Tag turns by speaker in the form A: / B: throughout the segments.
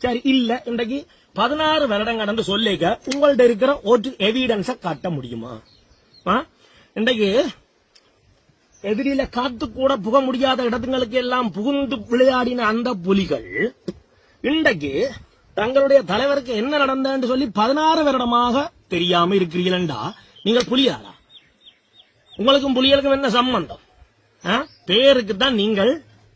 A: சரி இல்ல இன்றைக்கு பதினாறு வருடம் கடந்து சொல்லிக்க உங்கள்ட்ட இருக்கிற ஒரு எவிடன்ஸ காட்ட முடியுமா? இன்றைக்கு எதிரில காத்து கூட புக முடியாத இடத்துங்களுக்கு எல்லாம் புகுந்து விளையாடின அந்த புலிகள் இன்றைக்கு தங்களுடைய தலைவருக்கு என்ன நடந்ததுன்னு சொல்லி பதினாறு வருடமாக தெரியாம இருக்கிறீங்களா நீங்கள் புலியாரா உங்களுக்கும் புலிகளுக்கும் என்ன சம்பந்தம்? பேருக்கு தான் நீங்கள்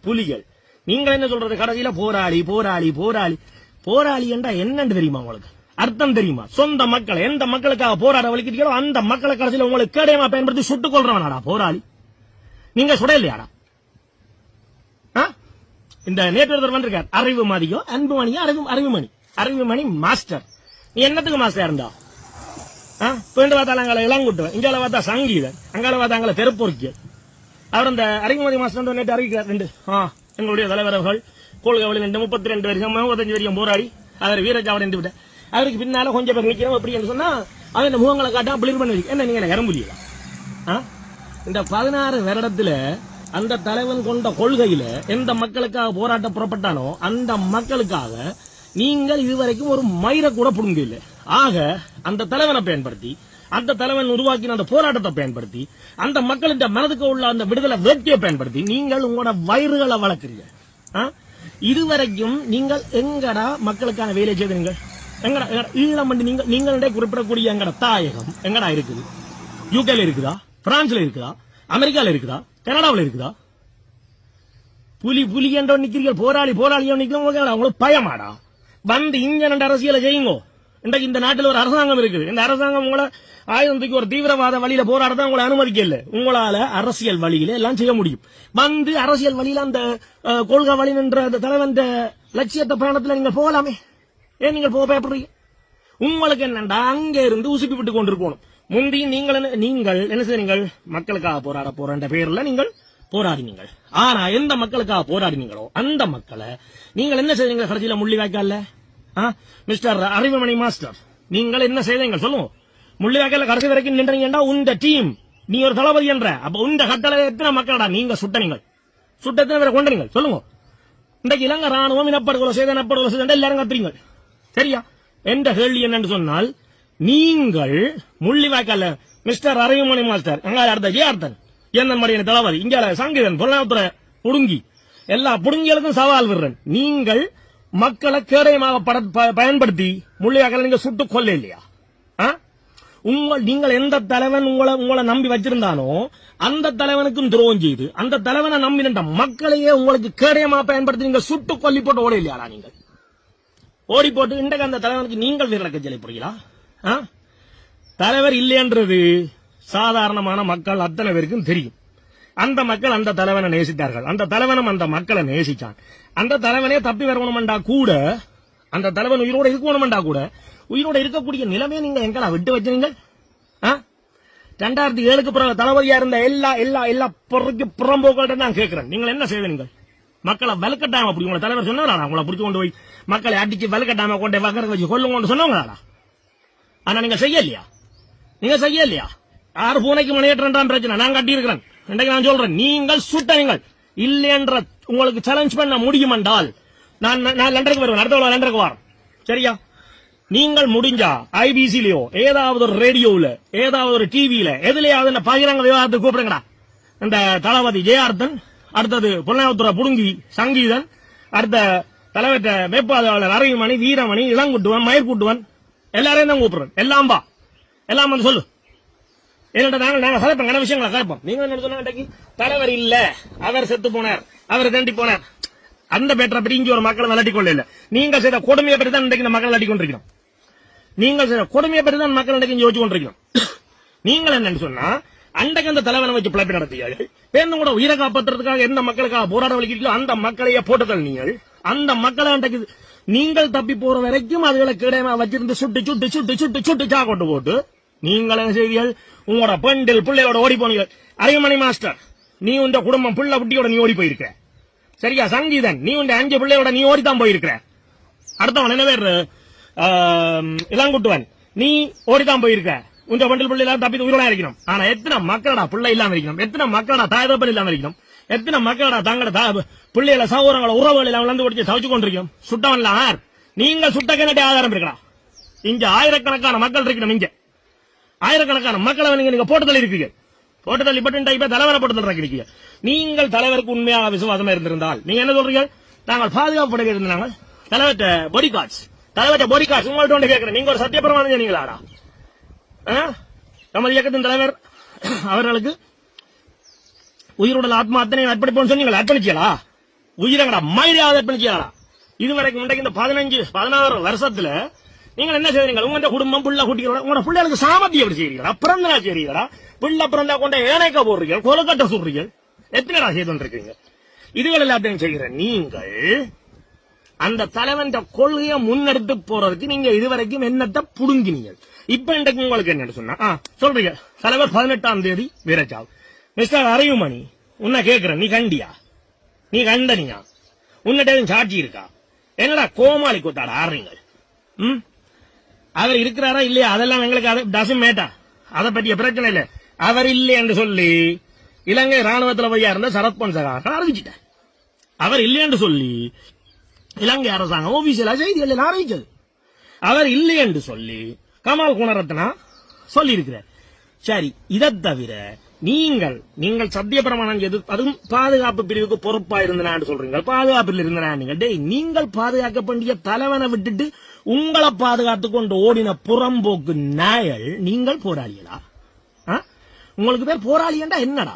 A: புலிகள். நீங்கள் என்ன சொல்றது? கடைசியில போராளி போராளி போராளி. போராளி என்றா என்னன்னு தெரியுமா உங்களுக்கு? அர்த்தம் தெரியுமா? சொந்த மக்கள் எந்த மக்களுக்காக போராட வலிக்கிறீங்களோ அந்த மக்களை கடைசியில உங்களுக்கு கேடயமா பயன்படுத்தி சுட்டுக் கொள்றவனாடா போராளி. நீங்க சுட இந்த நேற்று ஒருத்தர் வந்திருக்கார். அறிவு மதியோ அன்பு மணியோ அறிவு அறிவுமணி. அறிவுமணி மாஸ்டர். நீ என்னத்துக்கு மாஸ்டர் இருந்தா? பேண்டு பார்த்தால அங்கே இளங்குட்டுவன். இங்கால பார்த்தா சங்கீதன். அங்கால பார்த்தா அங்கே தெருப்பொருக்கியல் அவர் அந்த அறிமுகமதி மாஸ்டர் நேற்று அறிவிக்கிறார். ரெண்டு. ஆ எங்களுடைய தலைவர்கள். கோள்கவலில் ரெண்டு முப்பத்தி ரெண்டு வருஷம் முப்பத்தஞ்சு வரைக்கும் போராடி அவர் வீரஜாவன் என்று விட்டார் அவருக்கு பின்னால கொஞ்சம் பேர் நிற்கிறோம் அப்படின்னு சொன்னா அவன் இந்த முகங்களை காட்டா பிளிர் பண்ணி வைக்க. என்ன நீங்க எனக்கு ஆ? இந்த பதினாறு வருடத்துல அந்த தலைவன் கொண்ட கொள்கையில எந்த மக்களுக்காக போராட்டம் புறப்பட்டானோ அந்த மக்களுக்காக நீங்கள் இதுவரைக்கும் ஒரு மயிரை கூட புடுங்க இல்லை ஆக அந்த தலைவனை பயன்படுத்தி அந்த தலைவன் உருவாக்கின அந்த போராட்டத்தை பயன்படுத்தி அந்த மக்களின் மனதுக்கு உள்ள அந்த விடுதலை வேட்கையை பயன்படுத்தி நீங்கள் உங்களோட வயிறுகளை வளர்க்குறீங்க ஆ? இதுவரைக்கும் நீங்கள் எங்கடா மக்களுக்கான வேலை செய்தீங்க எங்கடா எங்கடா ஈழம் வந்து நீங்கள் நீங்களுடைய குறிப்பிடக்கூடிய எங்கட தாயகம் எங்கடா இருக்குது? யூகேல இருக்குதா? பிரான்ஸ்ல இருக்குதா? அமெரிக்கால இருக்குதா? கனடாவில் இருக்குதா? புலி புலி என்ற நிக்கிறீர்கள் போராளி போராளி நிக்கிறவங்க உங்களுக்கு பயமாடா? வந்து இங்க ரெண்டு அரசியலை செய்யுங்க. இன்றைக்கு இந்த நாட்டில் ஒரு அரசாங்கம் இருக்குது. இந்த அரசாங்கம் உங்களை ஆயுதம் தூக்கி ஒரு தீவிரவாத வழியில போராடத்தான் உங்களை அனுமதிக்கல. உங்களால அரசியல் வழியில எல்லாம் செய்ய முடியும். வந்து அரசியல் வழியில அந்த கொள்கை வழி நின்ற அந்த தலைவன் லட்சியத்தை பயணத்துல நீங்க போகலாமே. ஏன் நீங்கள் போக பயப்படுறீங்க? உங்களுக்கு என்னண்டா? அங்க இருந்து உசுப்பி விட்டு கொண்டிருக்கணும். முந்தி நீங்கள் என்ன- நீங்கள் என்ன செய்றீங்கள்? மக்களுக்காக போராட போறன்ற பேர்ல நீங்கள் போராடினீங்கள். ஆனா எந்த மக்களுக்காக போராடினீங்களோ அந்த மக்களை நீங்கள் என்ன செய்றீங்க? கடைசியில முள்ளி வாய்க்கால மிஸ்டர் அறிவுமணி மாஸ்டர் நீங்கள் என்ன செய்தீங்க சொல்லுவோம் முள்ளிவாக்கால கடைசி வரைக்கும் நின்றீங்கடா உந்த டீம். நீ ஒரு தளபதி என்ற அப்ப உந்த கட்டளை எத்தனை மக்களடா நீங்க சுட்டனீங்கள் சுட்ட எத்தனை பேரை கொண்டீங்க சொல்லுங்க. இன்றைக்கு இலங்கை ராணுவம் இனப்படுகொலை செய்த இனப்படுகொலை செய்த எல்லாரும் கத்துறீங்க. சரியா? எந்த கேள்வி என்னன்னு சொன்னால் நீங்கள் முள்ளிவாய்க்கால மிஸ்டர் அறிவுமணி மாஸ்டர் அங்க அடுத்த ஜெயார்த்தன் என்ன மாதிரியான தளபதி இங்கே சங்கீதன் பொருளாதார புடுங்கி எல்லா புடுங்கிகளுக்கும் சவால் விடுறேன். நீங்கள் மக்களை கேடயமாக ப- பயன்படுத்தி முள்ளையாக்களை நீங்க சுட்டு கொல்ல இல்லையா ஆ? உங்கள் நீங்கள் எந்த தலைவன் உங்களை உங்களை நம்பி வச்சிருந்தானோ அந்த தலைவனுக்கும் துரோகம் செய்து அந்த தலைவனை நம்பி நின்ற மக்களையே உங்களுக்கு கேடயமா பயன்படுத்தி நீங்க சுட்டு கொல்லி போட்டு ஓட இல்லையாடா நீங்கள் ஓடி போட்டு இன்றைக்கு அந்த தலைவனுக்கு நீங்கள் வீரக்க ஜெலை புரியலா ஆ? தலைவர் இல்லைன்றது சாதாரணமான மக்கள் அத்தனை பேருக்கும் தெரியும் அந்த மக்கள் அந்த தலைவனை நேசித்தார்கள். அந்த தலைவனும் அந்த மக்களை நேசிச்சான். அந்த தலைவனே தப்பி வரணுமெண்டா கூட அந்த தலைவன் உயிரோட இருக்கணுமெண்டா கூட உயிரோட இருக்கக்கூடிய நிலைமையை நீங்க எங்கடா விட்டு வச்சீங்க ஆ? ரெண்டாயிரத்தி ஏழுக்கு பிறகு தளபதியா இருந்த எல்லா எல்லா எல்லா பொறுக்கு புறம்போக்கள்ட்ட நான் கேட்கிறேன். நீங்கள் என்ன செய்வீங்க மக்களை வலுக்கட்டாம அப்படி உங்களை தலைவர் சொன்னாரா? உங்களை பிடிச்சு கொண்டு போய் மக்களை அடிச்சு வலுக்கட்டாம கொண்டு வக்கர வச்சு கொள்ளுங்க சொன்னவங்களாடா? ஆனா நீங்க செய்யலையா? நீங்க செய்யலையா? யாரு பூனைக்கு மணியேற்றான் பிரச்சனை. நான் கட்டியிருக்கிறேன். இன்றைக்கு நான் சொல்றேன் நீங்கள் சுட்டவீங்கள் இல்லை என்ற உங்களுக்கு சேலஞ்ச் பண்ண முடியும் என்றால் நான் நான் லண்டனுக்கு வருவேன். அடுத்த லண்டனுக்கு வரேன். சரியா? நீங்கள் முடிஞ்சா ஐபிசிலயோ ஏதாவது ஒரு ரேடியோவில் ஏதாவது ஒரு டிவியில எதுலயாவது இந்த பகிரங்க விவாதத்துக்கு கூப்பிடுங்கடா. இந்த தளபதி ஜெயார்த்தன் அடுத்தது புலனாவுத்துறை புடுங்கி சங்கீதன் அடுத்த தலைவர் வேட்பாளர் அரவிமணி வீரமணி இளங்குட்டுவன் மயிர்குட்டுவன் எல்லாரையும் தான் கூப்பிடுறேன். எல்லாம் வா. எல்லாம் வந்து சொல்லு. என்னடா நாங்க நாங்கள் கலைப்போம் கன விஷயங்களை கலைப்போம் நீங்க என்ன சொன்னாங்க தலைவர் இல்ல. அவர் செத்து போனார். அவர் தேண்டி போனார். அந்த பேட்டரை பற்றி இங்கே ஒரு மக்களை விளாட்டி கொள்ள இல்லை நீங்க செய்த கொடுமையை பற்றி தான் இன்றைக்கு இந்த மக்களை விளட்டி கொண்டிருக்கிறோம். நீங்கள் செய்த கொடுமையை பற்றி தான் மக்கள் இன்றைக்கு யோசிச்சு கொண்டிருக்கிறோம். நீங்கள் என்னன்னு சொன்னா அன்றைக்கு அந்த தலைவனை வச்சு பிழைப்பு நடத்தியார்கள் பேருந்து கூட உயிரை காப்பாற்றுறதுக்காக எந்த மக்களுக்காக போராட வலிக்கிறீங்களோ அந்த மக்களையே போட்டுதல் நீங்கள் அந்த மக்களை அன்றைக்கு நீங்கள் தப்பி போற வரைக்கும் அதுகளை கிடையமா வச்சிருந்து சுட்டு சுட்டு சுட்டு சுட்டு சுட்டு சா கொண்டு போட்டு நீங்கள் என்ன செய்வீர்கள்? உங்களோட பெண்டில் பிள்ளையோட ஓடி போனீங்க. அரைமணி மாஸ்டர் நீ உண்ட குடும்பம் பிள்ளை குட்டியோட நீ ஓடி போயிருக்க. சரியா சங்கீதன் நீ உண்ட அஞ்சு பிள்ளையோட நீ ஓடித்தான் போயிருக்கிற அடுத்தவன் என்ன பேர்? இளங்குட்டுவன் நீ ஓடித்தான் போயிருக்க. உங்க பண்டில் பிள்ளை எல்லாம் தப்பி உயிரோட இருக்கணும். ஆனா எத்தனை மக்களடா பிள்ளை இல்லாம இருக்கணும்? எத்தனை மக்களடா தாயதப்பல் இல்லாம இருக்கணும்? எத்தனை மக்களடா தங்களோட தா- சகோதரங்களை உறவுகள் எல்லாம் வளர்ந்து பிடிச்சு தவிச்சு கொண்டிருக்கோம் சுட்டவன் ஆர். நீங்க சுட்ட கிணட்டி ஆதாரம் இருக்கா இங்க ஆயிரக்கணக்கான மக்கள் இருக்கணும் இங்க. ஆயிரக்கணக்கான மக்களை நீங்க நீங்க போட்டு தள்ளி இருக்கீங்க போட்டு தள்ளி பட்டு இப்ப தலைவரை போட்டு தள்ளி நீங்கள் தலைவருக்கு உண்மையாக விசுவாசமா இருந்திருந்தால் நீங்க என்ன சொல்றீங்க? நாங்கள் பாதுகாப்பு படையில் இருந்தாங்க. தலைவர்கிட்ட பொடி கார்ட்ஸ் தலைவர்கிட்ட பொடி கார்ட்ஸ் உங்கள்ட்ட ஒன்று கேட்கிறேன். நீங்க ஒரு சத்தியபிரமாணம் சொன்னீங்களாடா ஆ? நமது இயக்கத்தின் தலைவர் அவர்களுக்கு உயிருடல் ஆத்மா அத்தனை அர்ப்பணிப்போம் சொன்னீங்களா அர்ப்பணிச்சியலா உயிரங்கடா மயிலாவது அர்ப்பணிச்சியாளா இதுவரைக்கும் இன்றைக்கு இந்த பதினஞ்சு பதினாறு வருஷத்துல நீங்க என்ன செய்வீங்க உங்க குடும்பம் புள்ள குட்டிகளோட உங்களோட பிள்ளைகளுக்கு சாமர்த்தியம் எப்படி செய்றீங்களா பிறந்த நாள் செய்றீங்களா பிள்ளை பிறந்தா கொண்ட ஏனைக்க போடுறீங்க கொலக்கட்டை சுடுறீங்க எத்தனை செய்து இருக்கீங்க இதுகள் எல்லாத்தையும் செய்கிற நீங்கள் அந்த தலைவன் கொள்கையை முன்னெடுத்து போறதுக்கு நீங்க இதுவரைக்கும் என்னத்தை புடுங்கினீங்க இப்ப இன்றைக்கு உங்களுக்கு என்ன சொன்னா சொல்றீங்க. தலைவர் பதினெட்டாம் தேதி வீரச்சாவ் மிஸ்டர் அறிவுமணி உன்னை கேட்கிறேன் நீ கண்டியா? நீ கண்டனியா? உன்னிட்ட சாட்சி இருக்கா? என்னடா கோமாளி கொத்தாட ஆடுறீங்க? ம்? அவர் இருக்கிறாரா இல்லையா? அதெல்லாம் எங்களுக்கு அது டசம் மேட்டா அதை பற்றிய பிரச்சனை இல்லை. அவர் இல்லை என்று சொல்லி இலங்கை ராணுவத்தில் போய் இருந்த சரத் பொன்சகா அறிவிச்சிட்டார். அவர் இல்லை என்று சொல்லி இலங்கை அரசாங்கம் ஒபிசியலா செய்திகள் அறிவிச்சது. அவர் இல்லை என்று சொல்லி கமால் குணரத்னா சொல்லி இருக்கிறார் சரி இதை தவிர நீங்கள் நீங்கள் சத்திய பிரமாணம் எது அதுவும் பாதுகாப்பு பிரிவுக்கு பொறுப்பா இருந்தனான்னு சொல்றீங்க. பாதுகாப்பில் இருந்தனா நீங்கள். டேய் நீங்கள் பாதுகாக்க வேண்டிய தலைவனை விட்டுட்டு உங்களை பாதுகாத்து கொண்டு ஓடின புறம்போக்கு நாயல் நீங்கள் போராளிகளா உங்களுக்கு பேர் போராளி என்றா என்னடா?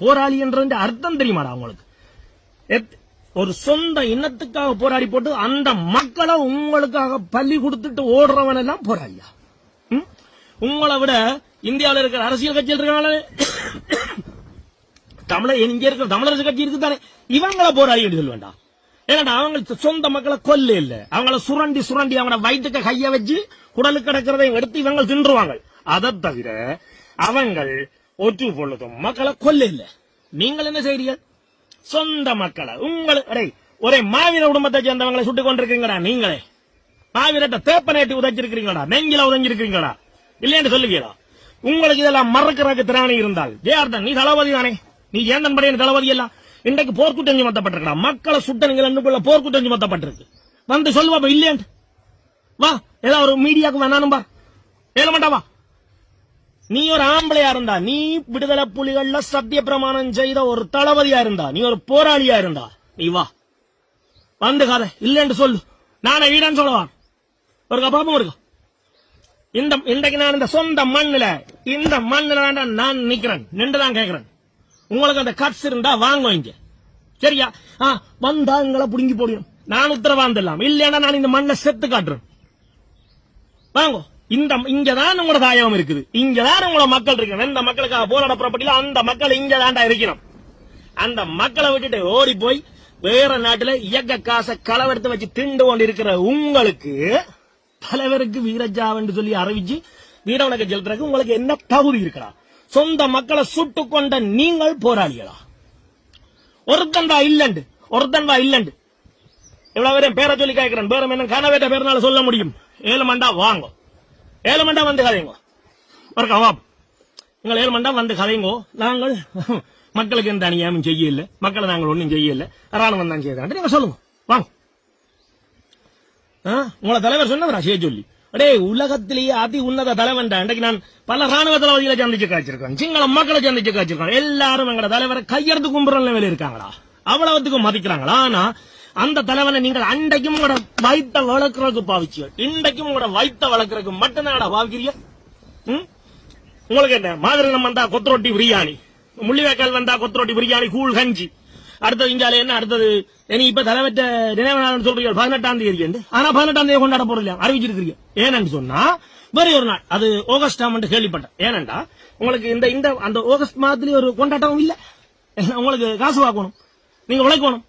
A: போராளி என்ற அர்த்தம் தெரியுமாடா உங்களுக்கு? எத்- ஒரு சொந்த இனத்துக்காக போராடி போட்டு அந்த மக்களை உங்களுக்காக பள்ளி கொடுத்துட்டு ஓடுறவன் எல்லாம் போராளியா உங்களை விட இந்தியாவில் இருக்கிற அரசியல் கட்சியில் இருக்கிறாங்களே தமிழர் இங்க இருக்கிற தமிழரசு கட்சி இருக்குதானே? இவங்கள போராடி சொல்ல வேண்டாம். ஏன்னா அவங்க சொந்த மக்களை கொல்ல இல்ல. அவங்கள சுரண்டி சுரண்டி அவனை வயிற்றுக்கு கைய வச்சு குடலு கிடக்கிறதையும் எடுத்து இவங்க தின்றுவாங்க. அதை தவிர அவங்கள் ஒற்று பொழுதும் மக்களை கொல்ல இல்ல. நீங்கள் என்ன செய்றீர்கள் சொந்த மக்களை உங்களை அடே ஒரே மாவீர குடும்பத்தை சேர்ந்தவங்களை சுட்டுக் கொண்டிருக்கீங்களா நீங்களே. மாவீரத்தை தேப்பனேட்டி உதைச்சிருக்கிறீங்களா நெஞ்சில உதைஞ்சிருக்கிறீங்களா இல்லைன்னு சொல்லுவீங்களா? உங்களுக்கு இதெல்லாம் மறக்கிறதுக்கு திராணி இருந்தால். ஜெயார்தன் நீ தளபதி தானே? நீ ஏன் படையின் தளபதி எல்லாம் இன்றைக்கு போர்க்குற்றம் சுமத்தப்பட்டிருக்கா மக்களை சுட்ட நீங்கள் அன்புள்ள போர்க்குற்றம் சுமத்தப்பட்டிருக்கு. வந்து சொல்லுவா இல்லையன்ட்டு வா ஏதாவது ஒரு மீடியாக்கு வேணாலும் பா ஏல மாட்டா வா. நீ ஒரு ஆம்பளையா இருந்தா நீ விடுதலை புலிகள்ல சத்திய பிரமாணம் செய்த ஒரு தளபதியா இருந்தா நீ ஒரு போராளியா இருந்தா நீ வா. வந்து கதை இல்லைன்னு சொல்லு. நானே வீடான்னு சொல்லவான். ஒரு கப்பாப்பும் இருக்கா இந்த இன்றைக்கு நான் இந்த சொந்த மண்ணுல இந்த மண்ணுல தான் நான் நிக்கிறேன். நின்று தான் கேக்குறேன். உங்களுக்கு அந்த கட்ஸ் இருந்தா வாங்க இங்க. சரியா? ஆ வந்தா எங்களை புடுங்கி போடியும் நான் உத்தரவாதம் இல்லாம. இல்லைன்னா நான் இந்த மண்ணை செத்து காட்டுறேன். வாங்கோ. இந்த இங்கதான் உங்களோட தாயம் இருக்குது. இங்கதான் உங்களோட மக்கள் இருக்கு இந்த மக்களுக்காக போராட புறப்பட்டில அந்த மக்கள் இங்க தாண்டா இருக்கணும். அந்த மக்களை விட்டுட்டு ஓடி போய் வேற நாட்டுல இயக்க காசை களவெடுத்து வச்சு திண்டு கொண்டு இருக்கிற உங்களுக்கு தலைவருக்கு வீரஜாவென்று சொல்லி அறிவிச்சு வீரவணக்க செலுத்துறதுக்கு உங்களுக்கு என்ன தகுதி இருக்கிறா? சொந்த மக்களை சுட்டு கொண்ட நீங்கள் போராளிகளா? ஒருத்தன் தான் இல்லண்டு ஒருத்தன் தான் இல்லண்டு. இவ்வளவு பேரும் பேரை சொல்லி கேட்கிறேன். பேரம் என்ன கனவேட்ட பேர்னால சொல்ல முடியும். ஏழுமண்டா வாங்க. ஏழுமண்டா வந்து கதைங்க. ஒரு கவாப். எங்கள் ஏழுமண்டா வந்து கதைங்கோ. நாங்கள் மக்களுக்கு எந்த அநியாயமும் செய்யல மக்களை நாங்கள் ஒன்றும் செய்யல ராணுவம் தான் செய்யறாங்க நீங்க சொல்லுங்க. உங்களை தலைவர் சொன்னவரா செய்ய சொல்லி அடே உலகத்திலேயே அதி உன்னத தலைவன் இன்றைக்கு நான் பல ராணுவ தளபதிகளை சந்திச்சு காய்ச்சிருக்கேன் சிங்கள மக்களை சந்திச்சு காய்ச்சிருக்கேன் எல்லாரும் எங்கட தலைவரை கையெடுத்து கும்புற நிலையில இருக்காங்களா? அவ்வளவுத்துக்கும் மதிக்கிறாங்களா? ஆனா அந்த தலைவனை நீங்கள் அன்றைக்கும் உங்களோட வைத்த வளர்க்கறதுக்கு பாவிச்சு இன்றைக்கும் உங்களோட வைத்த வளர்க்கறதுக்கு மட்டும்தான் பாவிக்கிறீங்க? உங்களுக்கு என்ன? மாதிரினம் வந்தா கொத்தரொட்டி பிரியாணி. முள்ளிவாய்க்கால் வந்தா கொத்தரொட்டி பிரியாணி கூழ் கஞ்சி. அடுத்தது இந்தியால என்ன அடுத்தது? நீ இப்ப தலைவற்ற நினைவு நாள் சொல்றீங்க பதினெட்டாம் தேதி என்று ஆனா பதினெட்டாம் தேதி கொண்டாட போறீங்க அறிவிச்சிருக்கீங்க ஏன்னு சொன்னா வேற ஒரு நாள் அது ஆகஸ்ட் ஆமெண்ட் கேள்விப்பட்டேன். ஏனண்டா உங்களுக்கு இந்த இந்த அந்த ஆகஸ்ட் மாதத்துலயே ஒரு கொண்டாட்டம் இல்ல. உங்களுக்கு காசு வாக்கணும் நீங்க உழைக்கணும்.